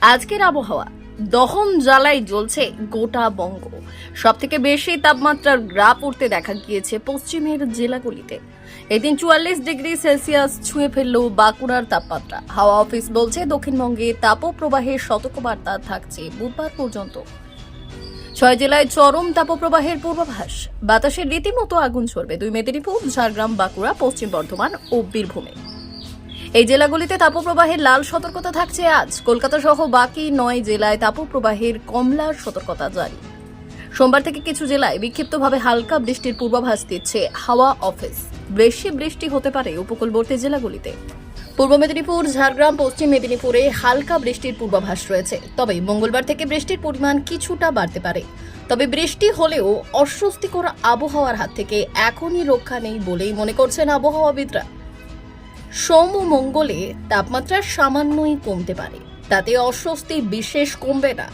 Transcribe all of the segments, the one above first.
আজকের আবহাওয়া, দহন জ্বালায় জ্বলছে গোটা বঙ্গ। সব থেকে বেশি তাপমাত্রার গ্রা পড়তে দেখা গিয়েছে পশ্চিমের জেলাগুলিতে। এদিন চুয়াল্লিশ ডিগ্রি সেলসিয়াস ছুঁয়ে ফেলল বাঁকুড়ার তাপমাত্রা। হাওয়া অফিস বলছে, দক্ষিণবঙ্গে তাপপ্রবাহের সতর্কবার্তা থাকছে বুধবার পর্যন্ত। ছয় জেলায় চরম তাপপ্রবাহের পূর্বাভাস। বাতাসে রীতিমতো আগুন ছড়বে। দুই মেদিনীপুর, ঝাড়গ্রাম, বাঁকুড়া, পশ্চিম বর্ধমান ও বীরভূমে। এই জেলাগুলিতে তাপপ্রবাহের লাল সতর্কতা থাকছে আজ। কলকাতা সহ বাকি নয় জেলায় তাপপ্রবাহের কমলার সতর্কতা জারি। সোমবার থেকে কিছু জেলায় বিক্ষিপ্তভাবে হালকা বৃষ্টির পূর্বাভাস দিচ্ছে হাওয়া অফিস। বেশি বৃষ্টি হতে পারে উপকূলবর্তী জেলাগুলিতে। পূর্ব মেদিনীপুর, ঝাড়গ্রাম, পশ্চিম মেদিনীপুরে হালকা বৃষ্টির পূর্বাভাস রয়েছে। তবে মঙ্গলবার থেকে বৃষ্টির পরিমাণ কিছুটা বাড়তে পারে। তবে বৃষ্টি হলেও অস্বস্তিকর আবহাওয়ার হাত থেকে এখনই রক্ষা নেই বলেই মনে করছেন আবহাওয়াবিদরা। সোম ও মঙ্গলে তাপমাত্রা সামান্যই কমতে পারে। তাতে অস্বস্তি বিশেষ কমবে না।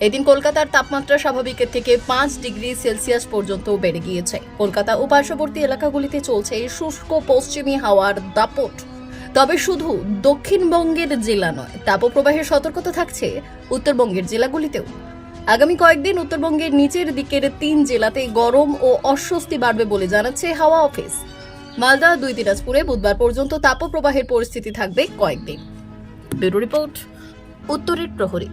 এদিন কলকাতার তাপমাত্রা স্বাভাবিকের থেকে পাঁচ ডিগ্রি সেলসিয়াস পর্যন্ত বেড়ে গিয়েছে। কলকাতা ও পার্শ্ববর্তী এলাকাগুলিতে চলছে শুষ্ক পশ্চিমী হাওয়ার দাপট। তবে শুধু দক্ষিণবঙ্গের জেলা নয়, তাপপ্রবাহের সতর্কতা থাকছে উত্তরবঙ্গের জেলাগুলিতেও। আগামী কয়েকদিন উত্তরবঙ্গের নিচের দিকের তিন জেলাতে গরম ও অস্বস্তি বাড়বে বলে জানাচ্ছে হাওয়া অফিস। মালদা দুই দিনাজপুরে বুধবার পর্যন্ত তাপপ্রবাহের পরিস্থিতি থাকবে কয়েকদিন। ব্যুরো রিপোর্ট উত্তরের প্রহরী।